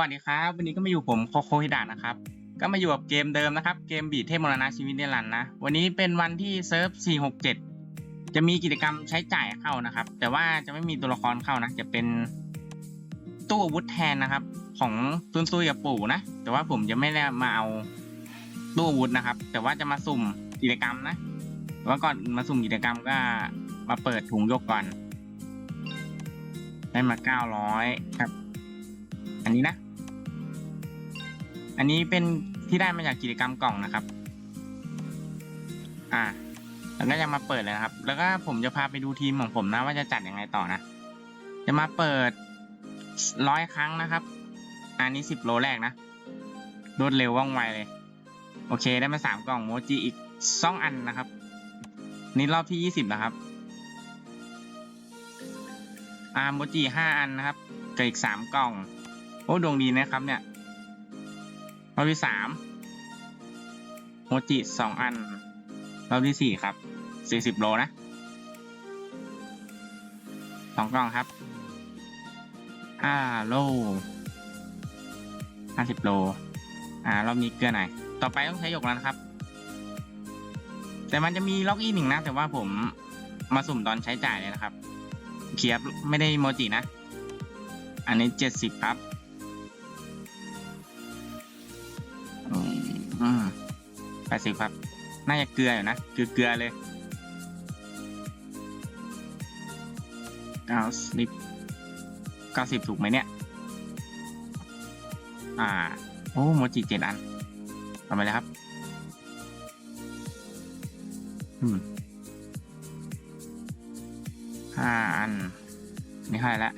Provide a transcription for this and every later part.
วัสดีครับ วันนี้ก็มาอยู่ผมโคโคฮิดะนะครับ ก็มาอยู่กับเกมเดิมนะครับ เกมบีทเทพมรณะชีวิตเนรันนะ วันนี้เป็นวันที่เซิร์ฟ 467 จะมีกิจกรรมใช้จ่ายเข้านะครับ แต่ว่าจะไม่มีตัวละครเข้านะ จะเป็นตู้อาวุธแทนนะครับ ของซุนซุยกับปู่นะ แต่ว่าผมจะไม่ได้มาเอาตู้อาวุธนะครับ แต่ว่าจะมาสุ่มกิจกรรมนะแต่ว่าก่อนมาสุ่มกิจกรรมก็มาเปิดถุงยกก่อน ได้มา 900 ครับ อันนี้นะ อันนี้เป็นที่ได้มาจากกิจกรรมกล่องนะครับ อ่า แล้วก็จะมาเปิดเลยนะครับ แล้วก็ผมจะพาไปดูทีมของผมนะว่าจะจัดยังไงต่อนะ จะมาเปิดร้อยครั้งนะครับ อันนี้สิบโลแรกนะรวดเร็วว่องไวเลย โอเคได้มาสามกล่องโมจิอีกสองอันนะครับ นี่รอบที่ยี่สิบนะครับอาโมจิห้าอันนะครับกับอีกสามกล่อง โอ้ดวงดีนะครับเนี่ย รอบที่สามโมจิสองอัน รอบที่สี่ครับสี่สิบโลนะสองกล่องครับห้าโลห้าสิบโล อ่ารอบนี้เกลือหน่อยต่อไปต้องใช้หยกแล้วนะครับ แต่มันจะมีล็อกอีหนึ่งนะ แต่ว่าผมมาสุ่มตอนใช้จ่ายเลยนะครับ เคียบไม่ได้โมจินะ อันนี้เจ็ดสิบครับ แปดสิบครับ น่าจะเกลืออยู่นะ เกลือเกลือเลยเก้าสิบเก้าสิบถูกไหมเนี่ย อ่า โอ้โมจิเจ็ดอันเอาไปเลยครับ อืมห้าอัน นี่เท่าไหร่ละ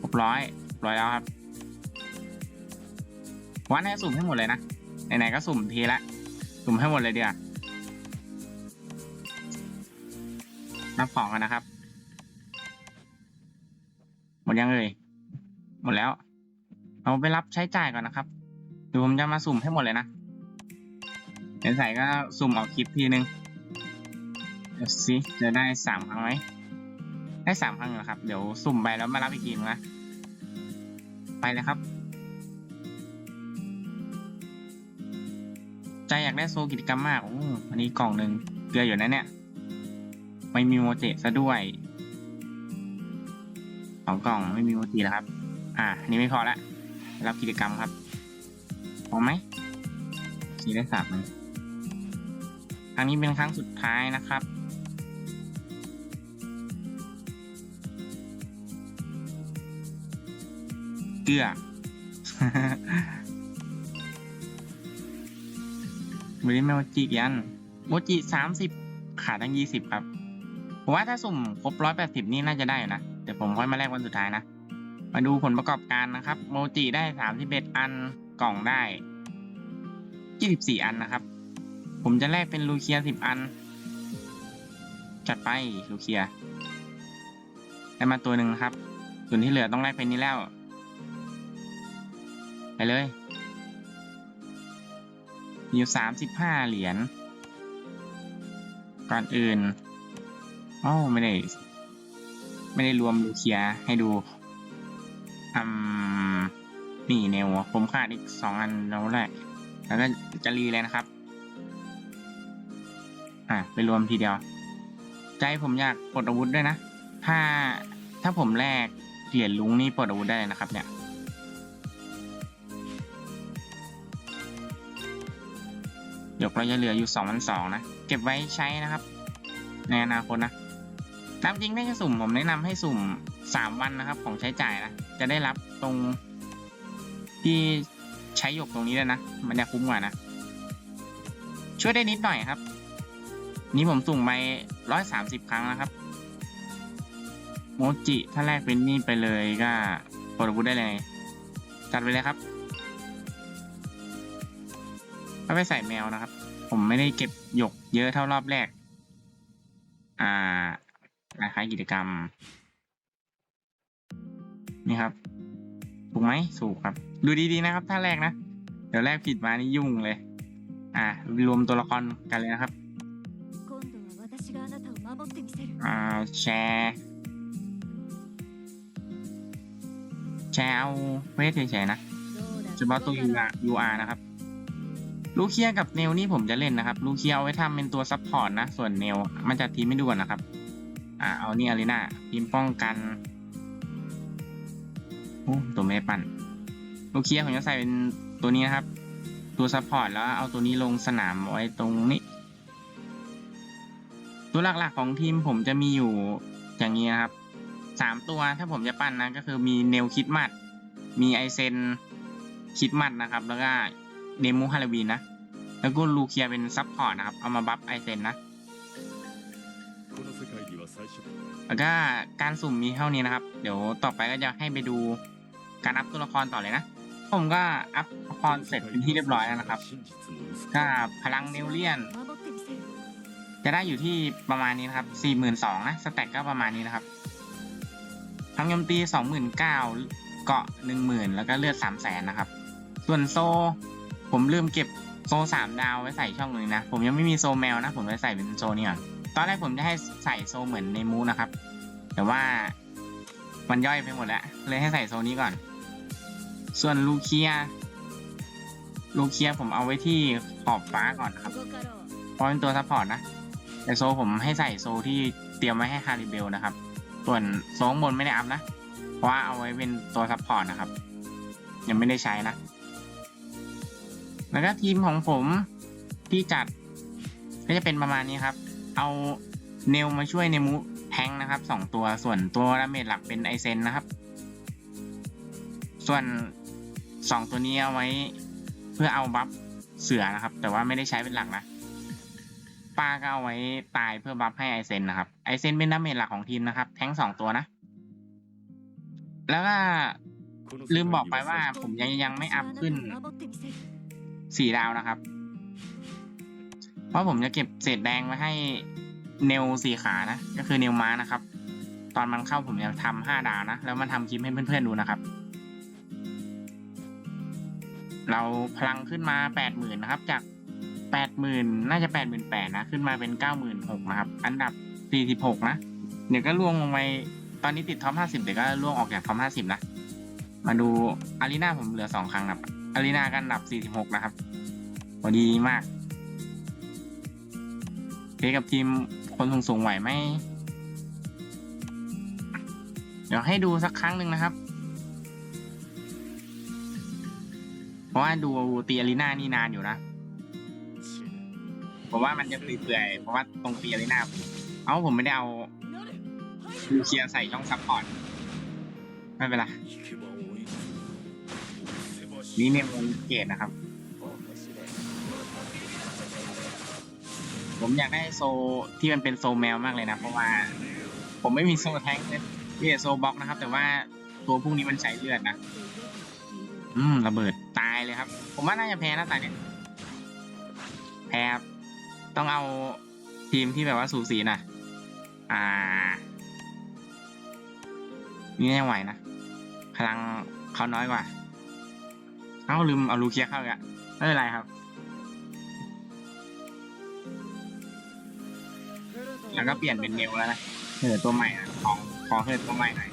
ครบร้อยร้อยแล้วครับวันให้สุ่มให้หมดเลยนะ ไหนๆก็สุ่มทีละ สุ่มให้หมดเลยเดียวานับของกันนะครับ หมดยังเอ่ยหมดแล้ว เอาไปรับใช้จ่ายก่อนนะครับเดี๋ยวผมจะมาสุ่มให้หมดเลยนะเดี๋ยวใส่ก็สุ่มออกคลิปทีนึงเดี๋ยวสิจะได้สามครั้งไหมได้สามครั้งเหรอครับ เดี๋ยวสุ่มไปแล้วมารับอีกทีนึงนะไปเลยครับ อยากได้โซกิจกรรมมากโอ้อันนี้กล่องหนึ่งเกลืออยู่นะเนี่ย ไม่มีโมจิซะด้วยสองกล่องไม่มีโมจิแล้วครับ อ่าอันนี้ไม่พอละรับกิจกรรมครับพอไหมสีได้สามครั้งนี้เป็นครั้งสุดท้ายนะครับเกลือ วันนี้โมจิกี่อันโมจิสามสิบขาดทั้งยี่สิบครับผมว่าถ้าสุ่มครบร้อยแปดสิบนี่น่าจะได้นะเดี๋ยวผมค่อยมาแลกวันสุดท้ายนะ มาดูผลประกอบการนะครับ โมจิได้สามสิบเอ็ดอันกล่องได้ยี่สิบสี่อันนะครับ ผมจะแลกเป็นลูเคียสิบอัน จัดไปลูเคียได้มาตัวหนึ่งนะครับ ส่วนที่เหลือต้องแลกเป็นนี้แล้ว ไปเลย มีอยู่สามสิบห้าเหรียญ ก่อนอื่นอ๋อไม่ได้ ไม่ได้รวมลูเคียให้ดูอืมนี่เนวผมขาดอีกสองอันแล้วแหละ แล้วก็จะรีเลยนะครับ อะ ไปรวมทีเดียว ใจผมอยากปลดอาวุธด้วยนะ ถ้าถ้าผมแลกเหรียญลุงนี่ปลดอาวุธได้นะครับเนี่ย ยกเราจะเหลืออยู่สองพนะ เก็บไว้ใช้นะครับ ในอนาคตนะตามจริงถ้าจะสุ่มผมแนะนำให้สุ่มสามวันนะครับ ของใช้จ่ายนะ จะได้รับตรงที่ใช้หยกตรงนี้เลยนะ มันจะคุ้มกว่านะ ช่วยได้นิดหน่อยครับ นี้ผมสุ่มไปร้อยสามสิบครั้งนะครับ โมจิ ถ้าแรกเป็นนี่ไปเลยก็ปลดอาวุธได้เลย จัดไปเลยครับ ก็ไปใส่แมวนะครับ ผมไม่ได้เก็บหยกเยอะเท่ารอบแรก อ่านะคล้ายกิจกรรม นี่ครับ ถูกไหมถูกครับ ดูดีๆนะครับถ้าแรกนะ เดี๋ยวแรกผิดมานี่ยุ่งเลย อ่ารวมตัวละครกันเลยนะครับอ่าแชร์แชร์เอาเวทเฉยๆนะเฉพาะตัว UR นะครับ ลูเคียกับเนลนี่ผมจะเล่นนะครับ ลูเคียเอาไว้ทำเป็นตัวซับพอร์ตนะ ส่วนเนลมันจะทีมไม่ด่วนนะครับ อ่าเอานี่อารีนาทีมป้องกันโอ้ตัวไม่ปั่น ลูเคียผมจะใส่เป็นตัวนี้นะครับ ตัวซัพพอร์ตแล้วเอาตัวนี้ลงสนามไว้ตรงนี้ ตัวหลักๆของทีมผมจะมีอยู่อย่างนี้นะครับสามตัวถ้าผมจะปั้นนะก็คือมีเนลคิดมัด มีไอเซนคิดมัดนะครับ แล้วก็ เดมูฮาลวีนนะ แล้วก็ลูเคียเป็นซับพอร์ตนะครับ เอามาบัฟไอเซนนะ แล้วก็การสุ่มมีเท่านี้นะครับ เดี๋ยวต่อไปก็จะให้ไปดูการอัพตัวละครต่อเลยนะ ผมก็อัพตัวละครเสร็จเป็นที่เรียบร้อยแล้วนะครับถ้าพลังเนวเลียน จะได้อยู่ที่ประมาณนี้นะครับ 42,000นะสแต็กก็ประมาณนี้นะครับทั้งยมตี 29,000เกาะ 10,000 แล้วก็เลือด 300,000 นะครับ ส่วนโซ ผมลืมเก็บโซสามดาวไว้ใส่ช่องหนึ่งนะ ผมยังไม่มีโซแมวนะ ผมไปใส่เป็นโซนี่ก่อนตอนแรกผมจะให้ใส่โซเหมือนในมูนะครับ แต่ว่ามันย่อยไปหมดแล้ว เลยให้ใส่โซนี้ก่อน ส่วนลูเคีย ลูเคียผมเอาไว้ที่ขอบฟ้าก่อนครับ เพราะเป็นตัวซัพพอร์ตนะ แต่โซผมให้ใส่โซที่เตรียมไว้ให้ฮาริเบลนะครับ ส่วนโซงบนไม่ได้อัพนะ เพราะว่าเอาไว้เป็นตัวซัพพอร์ตนะครับ ยังไม่ได้ใช้นะ แล้วก็ทีมของผมที่จัดก็จะเป็นประมาณนี้ครับ เอาเนลมาช่วยในมูแทงนะครับสองตัวส่วนตัวดาเมดหลักเป็นไอเซนนะครับ ส่วนสองตัวนี้เอาไว้เพื่อเอาบัฟเสือนะครับ แต่ว่าไม่ได้ใช้เป็นหลักนะป้าก็เอาไว้ตายเพื่อบัฟให้ไอเซนนะครับไอเซนเป็นดาเมจหลักของทีมนะครับ แทงสองตัวนะ แล้วก็ลืมบอกไปว่าผมยังยังไม่อัพขึ้น สี่ดาวนะครับ เพราะผมจะเก็บเศษแดงไว้ให้เนลสี่ขานะ ก็คือเนลม้านะครับ ตอนมันเข้าผมจะทำห้าดาวนะ แล้วมันทำคลิปให้เพื่อนๆดูนะครับ เราพลังขึ้นมาแปดหมื่นนะครับ จากแปดหมื่นน่าจะแปดหมื่นแปดนะ ขึ้นมาเป็นเก้าหมื่นหกนะครับ อันดับสี่สิบหกนะ เดี๋ยวก็ล่วงลงไปตอนนี้ติดท็อปห้าสิบเดี๋ยวก็ล่วงออกจากท็อปห้าสิบนะ มาดูอารีนาผมเหลือสองครั้งนะครับ อารีนากันดับ 46 นะครับพอดีมากเพกับทีมคนสูงสูงไหวไหม เดี๋ยวให้ดูสักครั้งหนึ่งนะครับ เพราะว่าดูตีอารีนานี่นานอยู่นะเพราะว่ามันจะเปื่อยเพราะว่าตรงตีอารีนาเอ้าผมไม่ได้เอาคือเชียร์ใส่ช่องซัพพอร์ต ไม่เป็นไร นี่เนี่ยมันเกตนะครับ ผมอยากได้โซที่มันเป็นโซแมวมากเลยนะ เพราะว่า ผมไม่มีโซแทงค์เลยนี่โซบ็อกนะครับ แต่ว่าตัวพวกนี้มันใช้เลือดนะ อืมระเบิดตายเลยครับ ผมว่าน่าจะแพ้นะตายเนี่ยแพ้ครับต้องเอาทีมที่แบบว่าสูสีน่ะอ่า นี่ยังไหวนะพลังเขาน้อยกว่า เอ้าลืมเอาลูเคียเข้าอีกอะไม่เป็นไรครับ แล้วก็เปลี่ยนเป็นเนวแล้วนะเหิดตัวใหม่นะของขอเหิดตัวใหม่หน่อย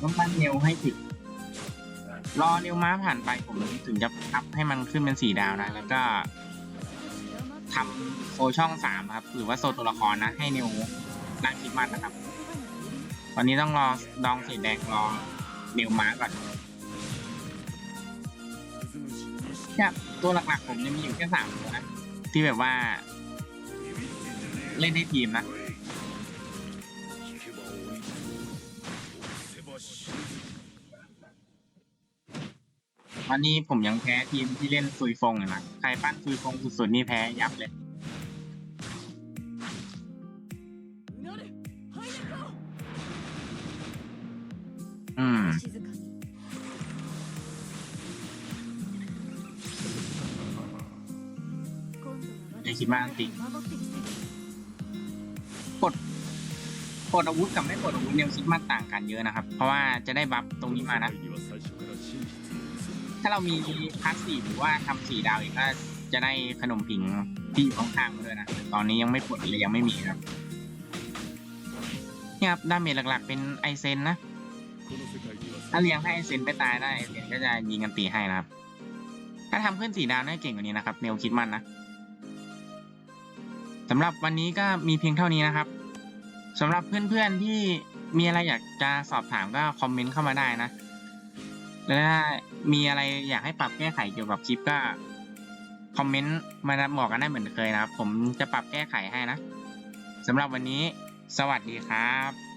ต้องตั้งเนวให้ถึงรอเนวม้าผ่านไปผมถึงจะอัพให้มันขึ้นเป็นสี่ดาวนะ แล้วก็ทำโซช่องสามครับ หรือว่าโซตัวละครนะ ให้เนวร่างคิดมันนะครับ วันนี้ต้องรอดองสีแดงรอเดียวมาก่อนเนี่ยตัวหลักๆผมยังมีอยู่แค่สามตัวนะ ที่แบบว่า เล่นได้ทีมนะวันนี้ผมยังแพ้ทีมที่เล่นซุยฟงอยู่นะ ใครปั้นซุยฟงสุดๆนี่แพ้ยับเลย อืม 静かに อย่าคิดมากสิ 守ってみせる ปลดอาวุธกับไม่ปลดอาวุธเนี่ยคิดมาต่างกันเยอะนะครับ เพราะว่าจะได้บัฟตรงนี้มานะ には最初から真実も嘘 ถ้าเรามีพาสซีฟหรือว่าทำสี่ดาวอีกก็จะได้ขนมผิงที่อยู่ข้างๆมาด้วยนะแต่ตอนนี้ยังไม่ปลดเลยยังไม่มีครับ เนี่ยครับดาเมจหลักๆ เป็นไอเซนนะ この世界には ถ้าเลี้ยงให้ไอเซนไปตายได้ไอเซนก็จะยิงกันตีให้นะครับ ถ้าทำขึ้นสีดาวน่าจะเก่งกว่านี้นะครับเนวคิดมันนะสำหรับวันนี้ก็มีเพียงเท่านี้นะครับสำหรับเพื่อนๆที่มีอะไรอยากจะสอบถามก็คอมเมนต์เข้ามาได้นะ แล้วถ้ามีอะไรอยากให้ปรับแก้ไขเกี่ยวกับคลิปก็คอมเมนต์มาบอกกันได้เหมือนเคยนะครับ ผมจะปรับแก้ไขให้นะสำหรับวันนี้ สวัสดีครับ